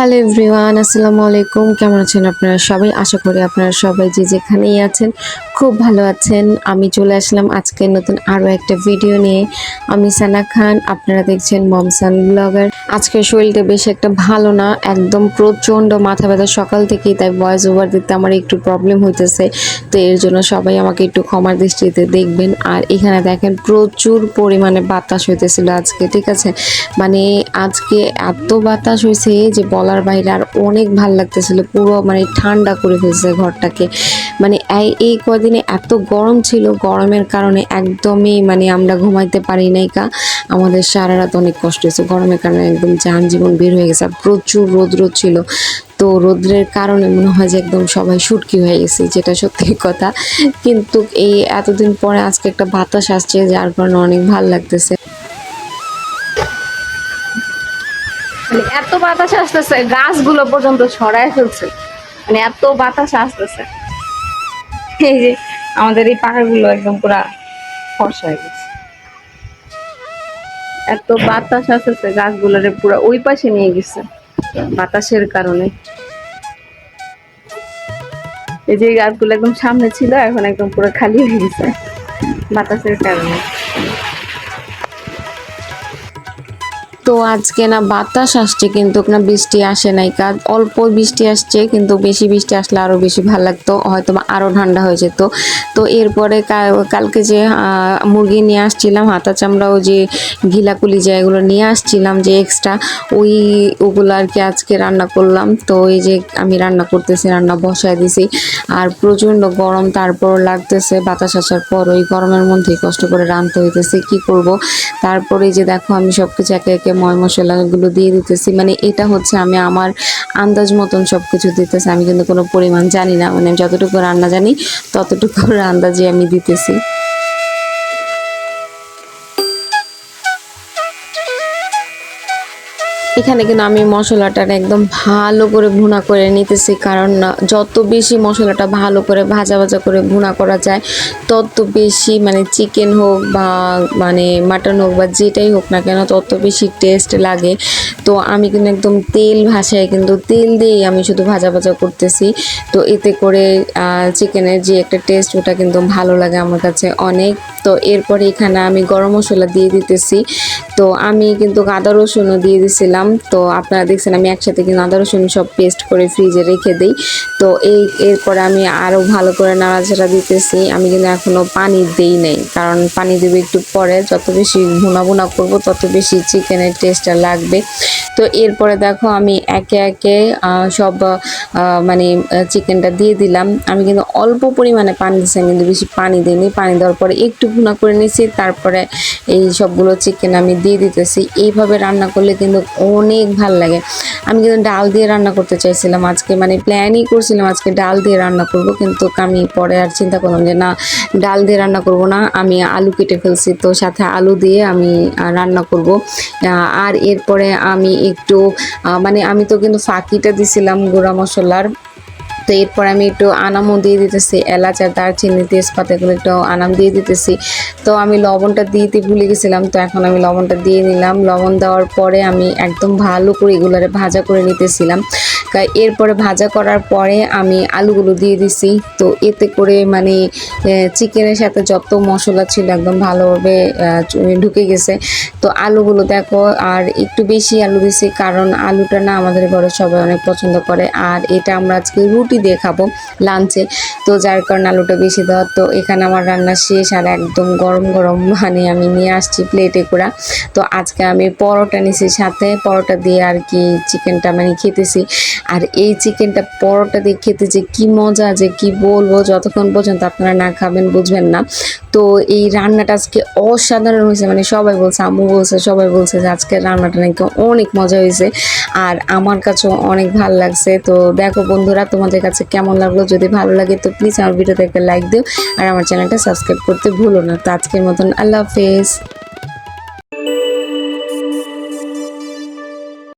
Hello everyone, আসসালামু আলাইকুম। কেমন আছেন আপনারা সবাই? আশা করি আপনারা সবাই যে যেখানেই আছেন খুব ভালো আছেন। আমি চলে আসলাম আজকে নতুন আরও একটা ভিডিও নিয়ে। আমি সানা খান, আপনারা দেখছেন মমসান ব্লগার। আজকের শরীরটা বেশ একটা ভালো না, একদম প্রচণ্ড মাথা ব্যথা সকাল থেকেই, তাই ভয়েস ওভার দিতে আমার একটু প্রবলেম হইতেছে। তো এর জন্য সবাই আমাকে একটু ক্ষমার দৃষ্টিতে দেখবেন। আর এখানে দেখেন প্রচুর পরিমাণে বাতাস হইতেছিল আজকে, ঠিক আছে? মানে আজকে এত বাতাস হয়েছে যে বলার বাইরে আর অনেক ভালো লাগতেছিল, পুরো মানে ঠান্ডা করে ফেলছে ঘরটাকে। মানে এই কদিনে এত গরম ছিল, গরমের কারণে একদমই মানে আমরা ঘুমাইতে পারি নাই কা। আমাদের সারা রাত অনেক কষ্ট হয়েছে, গরমের কারণে একদম যান জীবন বের হয়ে গেছে, আর প্রচুর রৌদ্র ছিল। তো রৌদ্রের কারণে মনে হয় যে একদম সবাই শুটকি হয়ে গেছে, যেটা সত্যি কথা। কিন্তু এই এতদিন পরে আজকে একটা বাতাস আসছে, যার কারণে অনেক ভালো লাগতেছে। মানে এত বাতাস আসতেছে, গাছগুলো পর্যন্ত ছড়ায় ফেলছে। মানে এত বাতাস আসতেছে। এই যে, আমাদের এই পাহাড়গুলো একদম পুরা ফর্সা হয়ে গেছে। এত বাতাস আসতেছে গাছগুলোরে পুরা ওই পাশে নিয়ে গেছে, বাতাসের কারণে। এই যে গাছগুলো একদম সামনে ছিল, এখন একদম পুরো খালি হয়ে গেছে, বাতাসের কারণে। তো আজকে না বাতাস আসছে, কিন্তু না বৃষ্টি আসে নাই। কাজ অল্প বৃষ্টি আসছে, কিন্তু বেশি বৃষ্টি আসলে আরও বেশি ভালো লাগতো হয়তো বা আরও ঠান্ডা হয়ে যেত। তো এরপরে কালকে যে মুরগি নিয়ে আসছিলাম হাতা চামড়া ও যে ঘিলাকুলি যে এগুলো নিয়ে আসছিলাম যে এক্সট্রা ওই ওগুলো আর কি আজকে রান্না করলাম। তো এই যে আমি রান্না করতেছি, রান্না বসায় দিছি। আর প্রচণ্ড গরম, তারপর লাগতেছে বাতাস আসার পর, ওই গরমের মধ্যেই কষ্ট করে রাঁধতে হইতেছে, কি করব? তারপরে যে দেখো, আমি সব কিছু একে একে ময় মশলাগুলো দিয়ে দিতেছি। মানে এটা হচ্ছে আমি আমার আন্দাজ মতন সব কিছু দিতেছি। আমি কিন্তু কোনো পরিমাণ জানি না। মানে যতটুকু রান্না জানি, ততটুকু আন্দাজে আমি দিতেছি। এখানে কিন্তু আমি মশলাটা একদম ভালো করে ভুনা করে নিতেছি, কারণ যত বেশি মশলাটা ভালো করে ভাজা ভাজা করে ভুনা করা যায়, তত বেশি মানে চিকেন হোক বা মানে মাটন হোক বা যেটাই হোক না কেন, তত বেশি টেস্ট লাগে। তো আমি কিন্তু একদম তেল ভাসায় কিন্তু তেল দিয়েই আমি শুধু ভাজা ভাজা করতেছি। তো এতে করে চিকেনের যে একটা টেস্ট ওটা কিন্তু ভালো লাগে আমার কাছে অনেক। তো এরপরে এখানে আমি গরম মশলা দিয়ে দিতেছি। তো আমি কিন্তু আদা রসুনও দিয়ে দিছিলাম। তো আপনারা দেখছেন আমি একসাথে কিন্তু আদা, রসুন সব পেস্ট করে ফ্রিজে রেখে দিই। তো এই এরপরে আমি আরও ভালো করে নাড়াচাড়া দিতেছি। আমি কিন্তু এখনও পানি দেই নাই। কারণ পানি দেবো একটু পরে। যত বেশি ভুনা ভুনা করব, তত বেশি চিকেনের টেস্টটা লাগবে। তো এরপরে দেখো আমি একে একে সব মানে চিকেনটা দিয়ে দিলাম। আমি কিন্তু অল্প পরিমাণে পানি দিচ্ছি আমি কিন্তু বেশি পানি দিইনি। পানি দেওয়ার পরে একটু ভুনা করে নিয়েছি। তারপরে এই সবগুলো চিকেন আমি দিয়ে দিতেছি। এইভাবে রান্না করলে কিন্তু অনেক ভালো লাগে। আমি কিন্তু ডাল দিয়ে রান্না করতে চাইছিলাম। আজকে মানে প্ল্যানই করছিলাম আজকে ডাল দিয়ে রান্না করব, কিন্তু আমি পরে আর চিন্তা করলাম যে, না, ডাল দিয়ে রান্না করব না। আমি আলু কেটে ফেলছি, তো সাথে আলু দিয়ে আমি রান্না করব। আর এরপরে আমি একটু মানে আমি তো কিন্তু ফাঁকিটা দিছিলাম গুঁড়া মশলার। তো এরপর আমি একটু আনামও দিয়ে দিতেছি, এলাচ আর দারচিনি তেজপাতা এগুলো একটু আনাম দিয়ে দিতেছি। তো আমি লবণটা দিতে ভুলে গেছিলাম, তো এখন আমি লবণটা দিয়ে নিলাম। লবণ দেওয়ার পরে আমি একদম ভালো করে এগুলারে ভাজা করে নিতেছিলাম। এরপরে ভাজা করার পরে আমি আলুগুলো দিয়ে দিছি। তো এতে করে মানে চিকেনের সাথে যত মশলা ছিল একদম ভালোভাবে ঢুকে গেছে। তো আলুগুলো দেখো, আর একটু বেশি আলু দিছি, কারণ আলুটা না আমাদের ঘরে সবাই অনেক পছন্দ করে। আর এটা আমরা আজকে রুটি দিয়ে খাব লাঞ্চে। তো যার কারণে আলুটা বেশি দেওয়া, তো এখানে আমার রান্না শেষ আর একদম গরম গরম মানে আমি নিয়ে আসছি প্লেটে করে তো আজকে আমি পরোটা নিছি, সাথে পরোটা দিয়ে আর কি চিকেনটা মানে খেতেছি। আর এই চিকেনটা পরোটা দিয়ে খেতে যে কি মজা, যে কি বলব, যতক্ষণ পর্যন্ত আপনারা না খাবেন বুঝবেন না। তো এই রান্নাটা আজকে অসাধারণ হয়েছে মানে সবাই বলছে, আম্মু বলছে, সবাই বলছে যে আজকের রান্নাটা নাকি অনেক মজা হয়েছে। আর আমার কাছেও অনেক ভালো লাগছে। তো দেখো বন্ধুরা, তোমাদের কাছে কেমন লাগল যদি ভালো লাগে তো প্লিজ আমার ভিডিওতে একটা লাইক দিও আর আমার চ্যানেলটা সাবস্ক্রাইব করতে ভুলো না। তো আজকের মতন আল্লাহ হাফেজ।